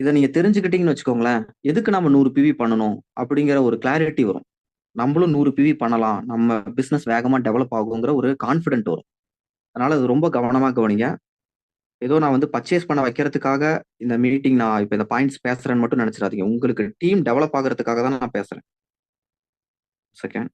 இதை நீங்க தெரிஞ்சுக்கிட்டீங்கன்னு வச்சுக்கோங்களேன், எதுக்கு நம்ம நூறு பிவி பண்ணணும்? அப்படிங்கிற ஒரு கிளாரிட்டி வரும். நம்மளும் நூறு பிவி பண்ணலாம். நம்ம பிசினஸ் வேகமா டெவலப் ஆகுங்கிற ஒரு கான்ஃபிடென்ட் வரும். அதனால அது ரொம்ப கவனமா கவனிங்க. ஏதோ நான் வந்து பர்ச்சேஸ் பண்ண வைக்கிறதுக்காக இந்த மீட்டிங் நான் இப்போ இந்த பாயிண்ட்ஸ் பேசுறேன்னு மட்டும் நினைச்சிடாதீங்க உங்களுக்கு டீம் டெவலப் ஆகுறதுக்காக தான் நான் பேசுறேன். செகண்ட்.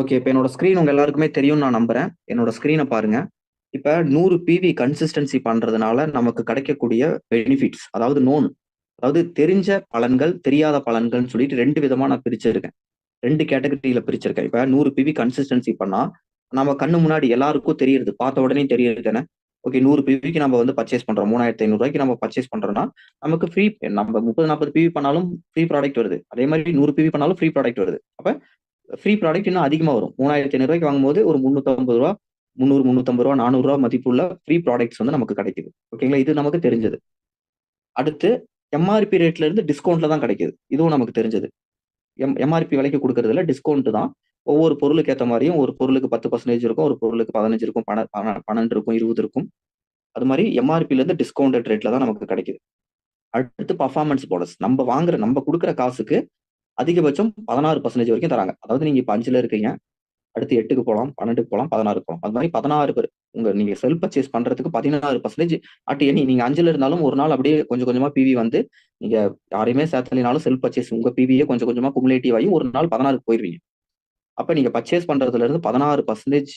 ஓகே. இப்போ என்னோட ஸ்க்ரீன் உங்கள் எல்லாருக்குமே தெரியும்னு நான் நம்புறேன். என்னோட ஸ்க்ரீனை பாருங்க. இப்போ நூறு பிவி கன்சிஸ்டன்சி பண்ணுறதுனால நமக்கு கிடைக்கக்கூடிய பெனிஃபிட்ஸ் அதாவது நோன் அதாவது தெரிஞ்ச பலன்கள், தெரியாத பலன்கள்னு சொல்லிட்டு ரெண்டு விதமா நான் பிரிச்சிருக்கேன். ரெண்டு கேட்டகரியில் பிரிச்சிருக்கேன். இப்போ நூறு பிவி கன்சிஸ்டன்சி பண்ணால் நம்ம கண்ணு முன்னாடி எல்லாருக்கும் தெரியிறது. பார்த்த உடனே தெரியுது என்ன? ஓகே நூறு பிவிக்கு நம்ம வந்து பர்ச்சேஸ் பண்றோம். மூணாயிரத்தி ஐநூறுரூவாய்க்கு நம்ம பர்ச்சேஸ் பண்றோம்னா, நமக்கு ஃப்ரீ நம்ம 30, 40 பிவி பண்ணாலும் ஃப்ரீ ப்ராடக்ட் வருது. அதே மாதிரி நூறு பிவி பண்ணாலும் ஃப்ரீ ப்ராடக்ட் வருது. அப்ப ஃப்ரீ ப்ராடக்ட் இன்னும் அதிகமாக வரும். மூணாயிரத்தி 3500 வாங்கும்போது ஒரு முந்நூற்றம்பது ரூபா முந்நூறு முந்நூற்றம்பது ரூபா நானூறுரூவா மதிப்புள்ள ஃப்ரீ ப்ராடக்ட்ஸ் வந்து நமக்கு கிடைக்குது. ஓகேங்களா? இது நமக்கு தெரிஞ்சது. அடுத்து எம்ஆர்பி ரேட்ல இருந்து டிஸ்கவுண்ட்ல தான் கிடைக்குது. இதுவும் நமக்கு தெரிஞ்சது. எம் எம்ஆர்பி விலைக்கு கொடுக்கறதுல டிஸ்கவுண்ட் தான். ஒவ்வொரு பொருளுக்கு ஏற்ற மாதிரியும் ஒரு பொருளுக்கு 10% இருக்கும். ஒரு பொருளுக்கு 15 இருக்கும். பண பன்னெண்டு இருக்கும். 20 இருக்கும். அது மாதிரி எம்ஆர்பில இருந்து டிஸ்கவுண்டட் ரேட்ல தான் நமக்கு கிடைக்குது. அடுத்து பர்ஃபார்மன்ஸ் போனஸ். நம்ம வாங்குற நம்ம கொடுக்குற காசுக்கு அதிகபட்சம் 16% வரைக்கும் தராங்க. அதாவது நீங்க இப்ப அஞ்சுல இருக்கீங்க. அடுத்து எட்டுக்கு போகலாம் பன்னெண்டுக்கு போகலாம் பதினாறு போகலாம் அது மாதிரி பதினாறு பேர் உங்க நீங்க செல்ஃப் பர்ச்சேஸ் பண்றதுக்கு 16% அட் எனி நீங்க அஞ்சுல இருந்தாலும் ஒரு நாள் அப்படியே கொஞ்சம் கொஞ்சமா பிவி வந்து நீங்க யாரையுமே சேர்த்தலினாலும் செல்ஃப் பர்ச்சேஸ் உங்க பிவியே கொஞ்சம் கொஞ்சமா குமுலேட்டிவ் ஆகி ஒரு நாள் 16க்கு போயிருவீங்க. அப்ப நீங்க பர்ச்சேஸ் பண்றதுல இருந்து 16%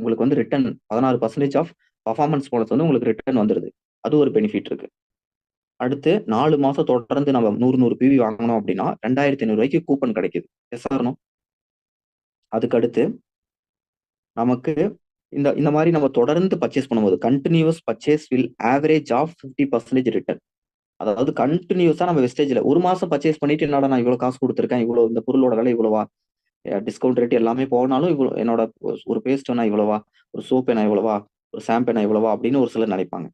உங்களுக்கு வந்து ரிட்டர்ன் 16% ஆஃப் பர்ஃபார்மன்ஸ் போனஸ் வந்து உங்களுக்கு ரிட்டர்ன் வந்துருது. அது ஒரு பெனிஃபிட் இருக்கு. அடுத்து நாலு மாசம் தொடர்ந்து நம்ம நூறு நூறு பிவி வாங்கினோம் அப்படின்னா, ரெண்டாயிரத்தி 2500 கூப்பன் கிடைக்குது. எஸ் ஆர் அதுக்கு அடுத்து நமக்கு இந்த இந்த மாதிரி நம்ம தொடர்ந்து பர்ச்சேஸ் பண்ணும்போது, continuous purchase will average of 50% return. அதாவது கண்டினியூஸா நம்ம வெஸ்டேஜ்ல ஒரு மாசம் பர்ச்சேஸ் பண்ணிட்டு என்னடா நான் இவ்வளோ காசு கொடுத்துருக்கேன் இவ்வளோ இந்த பொருளோட விலை இவ்வளவா? டிஸ்கவுண்ட் ரேட் எல்லாமே போனாலும் இவ்வளோ என்னோட ஒரு பேஸ்ட் நான் இவ்வளவா? ஒரு சோப் நான் இவ்வளவா? ஒரு ஷாம்பு நான் இவ்வளவா? அப்படின்னு ஒரு சிலர் நினைப்பாங்க.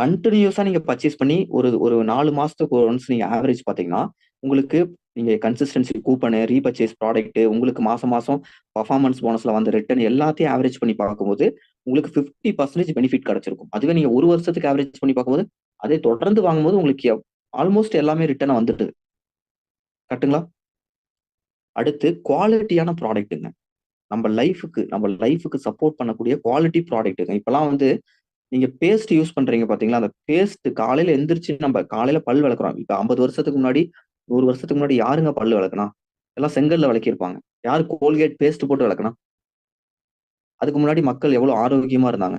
கண்டினியூஸா நீங்க பர்ச்சேஸ் பண்ணி ஒரு ஒரு நாலு மாசத்துக்கு ஒன்ஸ் நீங்க ஆவரேஜ் பார்த்தீங்கன்னா, உங்களுக்கு நீங்க கன்சிஸ்டன்சி கூப்பனு, ரீபர்ச்சேஸ் ப்ராடக்ட் உங்களுக்கு மாசம் மாசம் பர்ஃபார்மன்ஸ் போனஸ்ல வந்த ரிட்டர்ன் எல்லாத்தையும் ஆவரேஜ் பண்ணி பார்க்கும்போது, உங்களுக்கு 50% பெனிஃபிட் கிடைச்சிருக்கும். அதுவே நீங்க ஒரு வருஷத்துக்கு ஆவரேஜ் பண்ணி பார்க்கும்போது, அதை தொடர்ந்து வாங்கும்போது உங்களுக்கு ஆல்மோஸ்ட் எல்லாமே ரிட்டர்னா வந்துடுது. கரெக்ட்டுங்களா? அடுத்து குவாலிட்டியான ப்ராடக்ட்டுங்க நம்ம லைஃபுக்கு நம்ம லைஃபுக்கு சப்போர்ட் பண்ணக்கூடிய குவாலிட்டி ப்ராடக்ட்டுங்க இப்பெல்லாம் வந்து நீங்க பேஸ்ட் யூஸ் பண்றீங்க பார்த்தீங்களா? அந்த பேஸ்ட் காலையில எந்திரிச்சு நம்ம காலையில பல் விளக்குறோம். இப்ப 50 வருஷத்துக்கு முன்னாடி, நூறு வருஷத்துக்கு முன்னாடி யாருங்க பல் விளக்குனா? எல்லாம் செங்கல்ல விளக்கியிருப்பாங்க. யார் கோல்கேட் பேஸ்ட் போட்டு விளக்குனா? அதுக்கு முன்னாடி மக்கள் எவ்வளோ ஆரோக்கியமா இருந்தாங்க.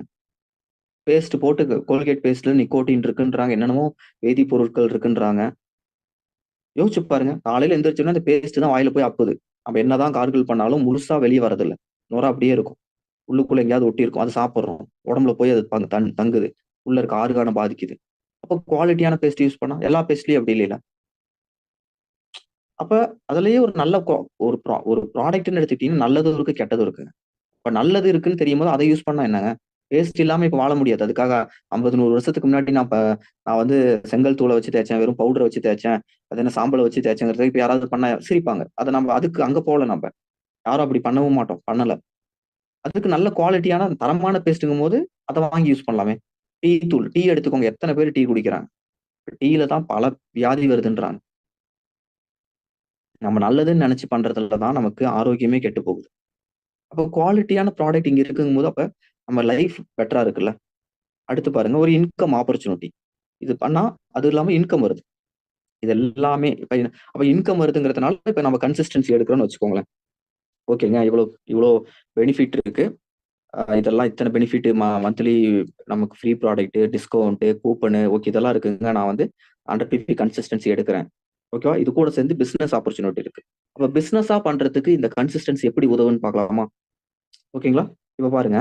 பேஸ்ட் போட்டு கோல்கேட் பேஸ்ட்ல நிக்கோட்டின் இருக்குன்றாங்க. என்னென்னமோ வேதிப்பொருட்கள் இருக்குன்றாங்க. யோசிச்சு பாருங்க. காலையில எந்திரிச்சோன்னா அந்த பேஸ்ட் தான் வாயில போய் அப்புது. நம்ம என்னதான் கார்கள் பண்ணாலும் முழுசா வெளியே வரதில்லை நுரை அப்படியே இருக்கும். உள்ளுக்குள்ள எங்கேயாவது ஒட்டியிருக்கும். அதை சாப்பிட்றோம் உடம்புல போய் அது பங் தன் தங்குது. உள்ள இருக்க ஆறுகான பாதிக்குது. அப்போ குவாலிட்டியான பேஸ்ட் யூஸ் பண்ணா எல்லா பேஸ்ட்லயும் அப்படி இல்லைல. அப்ப அதுலயே ஒரு நல்ல ஒரு ப்ரா ஒரு ப்ராடக்ட்னு எடுத்துக்கிட்டீங்கன்னா நல்லதும் இருக்கு, கெட்டதும் இருக்குங்க. இப்ப நல்லது இருக்குன்னு தெரியும் போது அதை யூஸ் பண்ணா என்னங்க? பேஸ்ட் இல்லாம இப்ப வாழ முடியாது. அதுக்காக 50, 100 வருஷத்துக்கு முன்னாடி நான் இப்ப நான் வந்து செங்கல் தூளை வச்சு தேய்ச்சேன். வெறும் பவுடரை வச்சு தேய்ச்சேன். அது என்ன சாம்பலை வச்சு தேய்ச்சேங்கிறது இப்ப யாராவது பண்ண சிரிப்பாங்க. அதை நம்ம அதுக்கு அங்க போகல நம்ம யாரும் அப்படி பண்ணவும் மாட்டோம். பண்ணல. அதுக்கு நல்ல குவாலிட்டியான தரமான பேஸ்ட்டுங்கும்போது அதை வாங்கி யூஸ் பண்ணலாமே. டீ தூள் டீ எடுத்துக்கோங்க. எத்தனை பேர் டீ குடிக்கிறாங்க? டீல தான் பல வியாதி வருதுன்றாங்க. நம்ம நல்லதுன்னு நினைச்சு பண்றதுல தான் நமக்கு ஆரோக்கியமே கெட்டு போகுது. அப்போ குவாலிட்டியான ப்ராடக்ட் இங்க இருக்குங்கும்போது அப்ப நம்ம லைஃப் பெட்டரா இருக்குல்ல. அடுத்து பாருங்க ஒரு இன்கம் ஆப்பர்ச்சுனிட்டி. இது பண்ணா அது இல்லாம இன்கம் வருது. இது எல்லாமே இப்ப அப்ப இன்கம் வருதுங்கிறதுனால இப்ப நம்ம கன்சிஸ்டன்சி எடுக்கிறோம்னு வச்சுக்கோங்களேன். ஓகேங்க. இவ்வளோ இவ்வளோ பெனிஃபிட் இருக்கு. இதெல்லாம் இத்தனை பெனிஃபிட் மா மந்த்லி நமக்கு free product, discount, coupon okay இதெல்லாம் இருக்குங்க. நான் வந்து 100 பிபி கன்சிஸ்டன்சி எடுக்கிறேன். ஓகேவா? இது கூட சேர்ந்து பிசினஸ் ஆப்பர்ச்சுனிட்டி இருக்கு. அப்ப பிசினஸா பண்றதுக்கு இந்த கன்சிஸ்டன்சி எப்படி உதவுன்னு பார்க்கலாமா? ஓகேங்களா? இப்ப பாருங்க.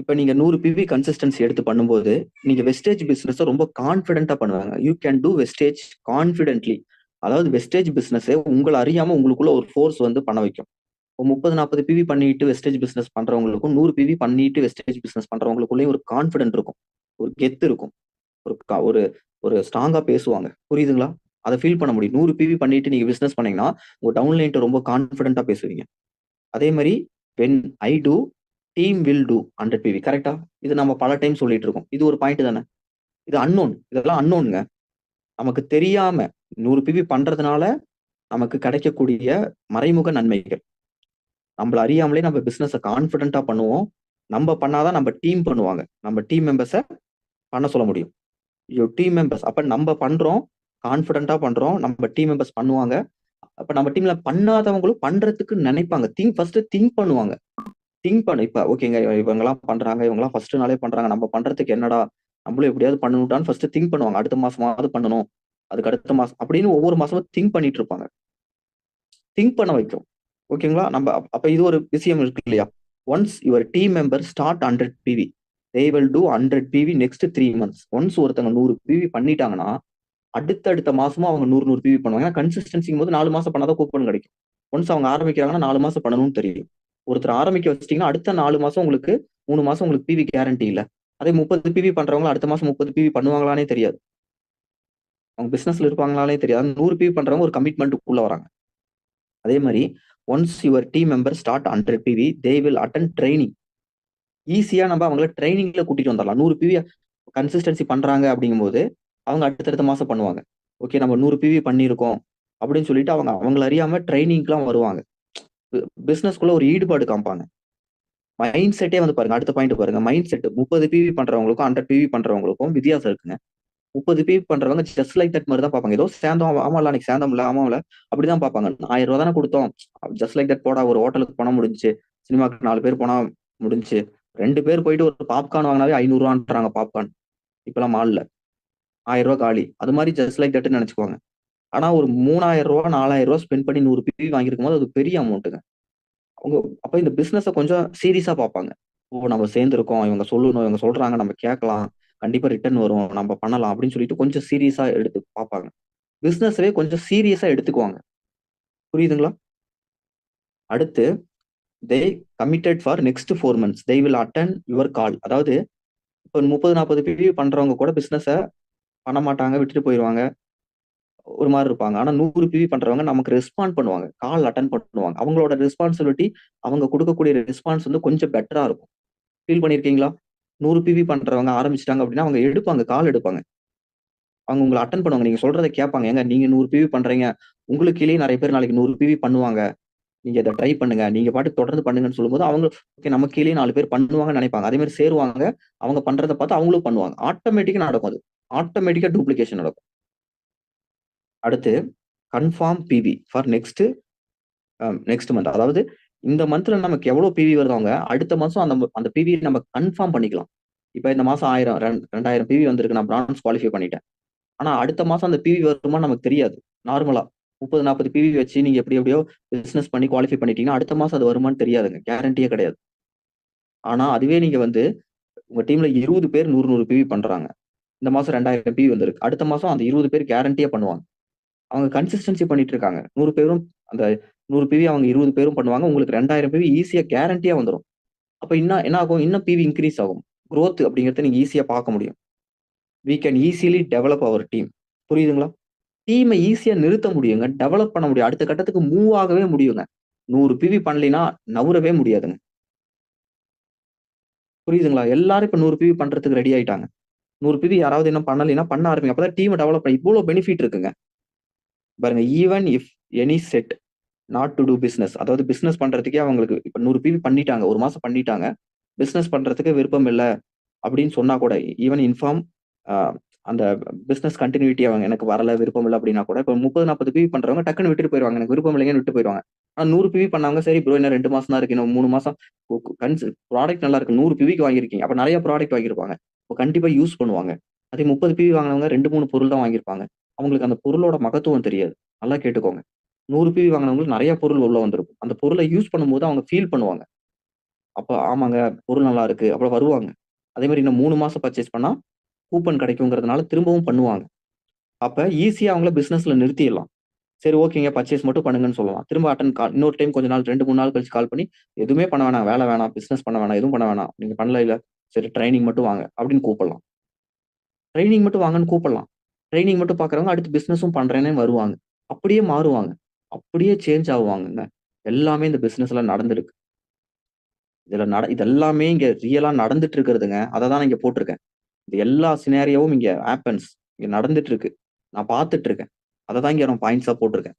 இப்போ நீங்க நூறு பிபி கன்சிஸ்டன்சி எடுத்து பண்ணும்போது, நீங்க வெஸ்டேஜ் பிஸ்னஸை ரொம்ப கான்ஃபிடென்ட்டா பண்ணுவாங்க. You can do wastage confidently. அதாவது வெஸ்டேஜ் பிஸ்னஸே உங்களை அறியாம உங்களுக்குள்ள ஒரு ஃபோர்ஸ் வந்து பண்ண வைக்கும். முப்பது நாற்பது பிவி பண்ணிட்டு வெஸ்டேஜ் பிஸ்னஸ் பண்றவங்களுக்கும், நூறு பிவி பண்ணிட்டு வெஸ்டேஜ் பிஸ்னஸ் பண்றவங்களுக்குள்ளயும் ஒரு கான்ஃபிடென்ட் இருக்கும். ஒரு கெத்து இருக்கும். ஒரு க ஒரு ஒரு ஸ்ட்ராங்கா பேசுவாங்க. புரியுதுங்களா? அதை ஃபீல் பண்ண முடியும் நூறு பிவி பண்ணிட்டு நீங்க பிஸ்னஸ் பண்ணீங்கன்னா உங்க டவுன்லைன்ட்ட ரொம்ப கான்ஃபிடென்ட்டா பேசுவீங்க அதே மாதிரி when I do team will do hundred PV கரெக்டா இது நம்ம பல டைம் சொல்லிட்டு இருக்கோம் இது ஒரு பாயிண்ட் தானே இது அன்னோன் இதெல்லாம் அன்னோனுங்க நமக்கு தெரியாம நூறு பிபி பண்றதுனால நமக்கு கிடைக்கக்கூடிய மறைமுக நன்மைகள். நம்மள அறியாமலே நம்ம பிசினஸை கான்பிடண்டா பண்ணுவோம். நம்ம பண்ணாதான் நம்ம டீம் பண்ணுவாங்க. நம்ம டீம் மெம்பர்ஸை பண்ண சொல்ல முடியும். யோ டீம் மெம்பர்ஸ் அப்ப நம்ம பண்றோம் கான்பிடண்டா பண்றோம் நம்ம டீம் மெம்பர்ஸ் பண்ணுவாங்க. அப்ப நம்ம டீம்ல பண்ணாதவங்களும் பண்றதுக்கு நினைப்பாங்க. திங்க் ஃபர்ஸ்ட் திங்க் பண்ணுவாங்க. திங்க் பண்ண இப்ப ஓகேங்க இவங்கெல்லாம் பண்றாங்க இவங்கெல்லாம் ஃபர்ஸ்ட் நாளே பண்றாங்க. நம்ம பண்றதுக்கு என்னடா? நம்மளும் எப்படியாவது பண்ணணும்டான்னு ஃபர்ஸ்ட் திங்க் பண்ணுவாங்க. அடுத்த மாசமாவது பண்ணணும். அதுக்கு அடுத்த மாசம் அப்படின்னு ஒவ்வொரு மாசமும் திங்க் பண்ணிட்டு இருப்பாங்க. திங்க் பண்ண வைக்கும். ஓகேங்களா நம்ம அப்ப இது ஒரு விஷயம் இருக்கு இல்லையா? Once your team member start hundred PV they will do hundred PV next three months once ஒருத்தங்க நூறு பிவி பண்ணிட்டாங்கன்னா அடுத்தடுத்த மாசமும் அவங்க நூறு நூறு பிவி பண்ணுவாங்க. ஏன்னா கன்சிஸ்டன்சிங் போது நாலு மாசம் பண்ணாதான் கூப்பன் கிடைக்கும். ஒன்ஸ் அவங்க ஆரம்பிக்கிறாங்கன்னா நாலு மாசம் பண்ணணும்னு தெரியும். ஒருத்தர் ஆரம்பிக்க வச்சிட்டிங்கன்னா அடுத்த நாலு மாசம் உங்களுக்கு மூணு மாசம் உங்களுக்கு பிவி கேரண்டி இல்லை. அதே முப்பது பிவி பண்றவங்க அடுத்த மாசம் முப்பது பிவி பண்ணுவாங்களானே தெரியாது. அவங்க பிஸ்னஸ்ல இருப்பாங்களாலே தெரியாது. நூறு பிவி பண்றவங்க ஒரு கமிட்மெண்ட்டுக்குள்ள வராங்க. அதே மாதிரி once your team member start hundred PV they will attend training ஈஸியா நம்ம அவங்கள ட்ரைனிங்ல கூட்டிட்டு வந்துடலாம். நூறு பிவி கன்சிஸ்டன்சி பண்றாங்க அப்படிங்கும்போது அவங்க அடுத்தடுத்த மாசம் பண்ணுவாங்க. ஓகே நம்ம நூறு பிவி பண்ணியிருக்கோம். அப்படின்னு சொல்லிட்டு அவங்க அவங்கள அறியாம ட்ரைனிங்க்குலாம் வருவாங்க. பிஸ்னஸ்க்குள்ள ஒரு ஈடுபாடு காமிப்பாங்க. மைண்ட் செட்டே வந்து பாருங்க அடுத்த பாயிண்ட் பாருங்க. மைண்ட் செட் முப்பது பிவி பண்றவங்களுக்கும் ஹண்ட்ரட் பிவி பண்றவங்களுக்கும் வித்தியாசம் இருக்குங்க. முப்பது பிவி பண்றவங்க ஜஸ்ட் லைக் தட் மாதிரி தான் பார்ப்பாங்க. ஏதோ சேந்தம் ஆமா இல்ல அன்னைக்கு சேந்தம் இல்ல ஆமா இல்ல அப்படிதான் பார்ப்பாங்க. ஆயிரம் ரூபா தானே கொடுத்தோம். ஜஸ்ட் லைக் தட் போடா ஒரு ஹோட்டலுக்கு போனா முடிஞ்சு சினிமாக்கு நாலு பேர் போனா முடிஞ்சு ரெண்டு பேர் போயிட்டு ஒரு பாப்கார்ன் வாங்கினாவே ஐநூறு ரூபான்றாங்க பாப்கார்ன் இப்பெல்லாம் மால்ல ஆயிரம் ரூபா காலி. அது மாதிரி ஜஸ்ட் லைக் தட்னு நினைச்சுக்குவாங்க. ஆனா ஒரு மூணாயிரம் ரூபா நாலாயிரம் ரூபா ஸ்பெண்ட் பண்ணி நூறு பிவி வாங்கியிருக்கும் போது அது பெரிய அமௌண்ட்டுங்க அவங்க அப்ப இந்த பிசினஸை கொஞ்சம் சீரியஸா பார்ப்பாங்க. ஓ நம்ம சேர்ந்துருக்கோம். இவங்க சொல்லணும் இவங்க சொல்றாங்க நம்ம கேட்கலாம். கண்டிப்பா ரிட்டர்ன் வரும். நம்ம பண்ணலாம் அப்படின்னு சொல்லிட்டு கொஞ்சம் சீரியஸா எடுத்து பார்ப்பாங்க. பிசினஸவே கொஞ்சம் சீரியஸா எடுத்துக்குவாங்க. புரியுதுங்களா? அடுத்து they committed for next four months they will attend your call அதாவது இப்போ முப்பது நாற்பது பிவி பண்றவங்க கூட பிஸ்னஸை பண்ண மாட்டாங்க விட்டுட்டு போயிடுவாங்க ஒரு மாதிரி இருப்பாங்க. ஆனா நூறு பிவி பண்றவங்க நமக்கு ரெஸ்பாண்ட் பண்ணுவாங்க. கால் அட்டன் பண்ணுவாங்க. அவங்களோட ரெஸ்பான்சிபிலிட்டி அவங்க கொடுக்கக்கூடிய ரெஸ்பான்ஸ் வந்து கொஞ்சம் பெட்டரா இருக்கும். ஃபீல் பண்ணிருக்கீங்களா? நூறு பிவி பண்றவங்க ஆரம்பிச்சிட்டாங்க அப்படின்னா அவங்க எடுப்பாங்க கால் எடுப்பாங்க. அவங்க உங்களை அட்டன் பண்ணுவாங்க. நீங்க சொல்றதை கேட்பாங்க. ஏங்க நீங்க நூறு பிவி பண்றீங்க. உங்களுக்கு கீழே நிறைய பேர் நாளைக்கு நூறு பிவி பண்ணுவாங்க. நீங்க இதை ட்ரை பண்ணுங்க. நீங்க பாட்டு தொடர்ந்து பண்ணுங்கன்னு சொல்லும்போது அவங்க ஓகே நம்ம கீழே நாலு பேர் பண்ணுவாங்கன்னு நினைப்பாங்க. அதே மாதிரி சேருவாங்க. அவங்க பண்றதை பார்த்து அவங்களும் பண்ணுவாங்க. ஆட்டோமேட்டிக்கா நடக்கும் அது. ஆட்டோமேட்டிக்கா டூப்ளிகேஷன் நடக்கும். அடுத்து confirm PV for next next month அதாவது இந்த மந்த்ல நமக்கு எவ்வளவு பிவி வருதவங்க அடுத்த மாசம் அந்த அந்த பிவி நம்ம கன்ஃபார்ம் பண்ணிக்கலாம். இப்போ இந்த மாசம் ஆயிரம் ரெண்டாயிரம் பிவி வந்திருக்கு நான் பிரான்ஸ் குவாலிஃபை பண்ணிட்டேன். ஆனா அடுத்த மாசம் அந்த பிவி வருமா நமக்கு தெரியாது. நார்மலா முப்பது நாற்பது பிவி வச்சு நீங்க எப்படி எப்படியோ பிசினஸ் பண்ணி குவாலிஃபை பண்ணிட்டீங்கன்னா அடுத்த மாசம் அது வருமானு தெரியாதுங்க. கேரண்டியே கிடையாது. ஆனா அதுவே நீங்க வந்து உங்க டீம்ல இருபது பேர் நூறு நூறு பிவி பண்றாங்க. இந்த மாசம் ரெண்டாயிரம் பிவி வந்திருக்கு. அடுத்த மாசம் அந்த இருபது பேர் கேரண்டியா பண்ணுவாங்க. அவங்க கன்சிஸ்டன்சி பண்ணிட்டு இருக்காங்க. நூறு பேரும் அந்த நூறு பிவி அவங்க இருபது பேரும் பண்ணுவாங்க. உங்களுக்கு ரெண்டாயிரம் பிவி ஈஸியாக கேரண்டியா வந்துடும் அப்போ இன்னும் என்ன ஆகும்? இன்னும் பிவி இன்க்ரீஸ் ஆகும். க்ரோத் அப்படிங்கிறத நீங்கள் ஈஸியாக பார்க்க முடியும். We can easily develop our team புரியுதுங்களா? டீமை ஈஸியாக நிறுத்த முடியுங்க. டெவலப் பண்ண முடியும். அடுத்த கட்டத்துக்கு மூவ் ஆகவே முடியுங்க. நூறு பிவி பண்ணலைன்னா நவுறவே முடியாதுங்க. புரியுதுங்களா? எல்லாரும் இப்போ நூறு பிவி பண்ணுறதுக்கு ரெடி ஆயிட்டாங்க. நூறு பிவி யாராவது என்ன பண்ணலைன்னா பண்ண ஆரம்பிங்க. அப்போ தான் டீமை டெவலப் பண்ணி இவ்வளோ பெனிஃபிட் இருக்குங்க. பாருங்க even if any set not to do business அதாவது பிஸ்னஸ் பண்றதுக்கே அவங்களுக்கு இப்ப நூறு பிவி பண்ணிட்டாங்க ஒரு மாசம் பண்ணிட்டாங்க. பிஸ்னஸ் பண்றதுக்கு விருப்பம் இல்லை அப்படின்னு சொன்னா கூட ஈவன் இன்ஃபார்ம் அந்த பிஸ்னஸ் கண்டினியூட்டி அவங்க எனக்கு வரல விருப்பம் இல்லை அப்படின்னா கூட இப்போ முப்பது நாற்பது பிவி பண்றவங்க டக்குன்னு விட்டுட்டு போயிருவாங்க. எனக்கு விருப்பம் இல்லைங்கன்னு விட்டு போயிருவாங்க. ஆனால் நூறு பிவி பண்ணாங்க சரி ப்ரோ என்ன ரெண்டு மாசம் தான் இருக்கு இன்னும் மூணு மாசம். கன்ஸ் ப்ராடக்ட் நல்லா இருக்கு நூறு பிவிக்கு வாங்கியிருக்கீங்க. அப்ப நிறைய ப்ராடக்ட் வாங்கியிருப்பாங்க. இப்போ கண்டிப்பா யூஸ் பண்ணுவாங்க. அதே முப்பது பிவி வாங்கினவங்க ரெண்டு மூணு பொருள் தான் வாங்கியிருப்பாங்க. அவங்களுக்கு அந்த பொருளோட மகத்துவம் தெரியாது. நல்லா கேட்டுக்கோங்க. நூறு பிவி வாங்கினவங்களுக்கு நிறைய பொருள் உள்ள வந்திருக்கும். அந்த பொருளை யூஸ் பண்ணும்போது அவங்க ஃபீல் பண்ணுவாங்க. அப்போ ஆமாங்க பொருள் நல்லா இருக்கு அப்புறம் வருவாங்க. அதே மாதிரி இன்னும் மூணு மாசம் பர்ச்சேஸ் பண்ணா கூப்பன் கிடைக்குங்கிறதுனால திரும்பவும் பண்ணுவாங்க. அப்ப ஈஸியா அவங்கள பிசினஸ்ல நிறுத்திடலாம். சரி ஓகேங்க பர்ச்சேஸ் மட்டும் பண்ணுங்கன்னு சொல்லலாம். திரும்ப அட்டன் கால் இன்னொரு டைம் கொஞ்ச நாள் ரெண்டு மூணு நாள் கழிச்சு கால் பண்ணி எதுவுமே பண்ண வேணாம் வேலை வேணாம் பிசினஸ் பண்ண வேணாம் எதுவும் பண்ண வேணாம் நீங்க பண்ணல இல்ல சரி ட்ரைனிங் மட்டும் வாங்க அப்படின்னு கூப்பிடலாம். ட்ரைனிங் மட்டும் வாங்கன்னு கூப்பிடலாம். ட்ரைனிங் மட்டும் பார்க்குறவங்க அடுத்து பிசினஸும் பண்றேன்னே வருவாங்க. அப்படியே மாறுவாங்க. அப்படியே சேஞ்ச் ஆவாங்கங்க. எல்லாமே இந்த பிசினஸ்ல நடந்திருக்கு. இதுல நட இது எல்லாமே இங்க ரியலா நடந்துட்டு இருக்கிறதுங்க. அத தான் நான் இங்க போட்டிருக்கேன். இது எல்லா சினாரியோவும் இங்க ஹேப்பன்ஸ். இங்க நடந்துட்டு இருக்கு. நான் பார்த்துட்டு இருக்கேன். அத தான் இங்க நான் பாயிண்ட்ஸா போட்டிருக்கேன்.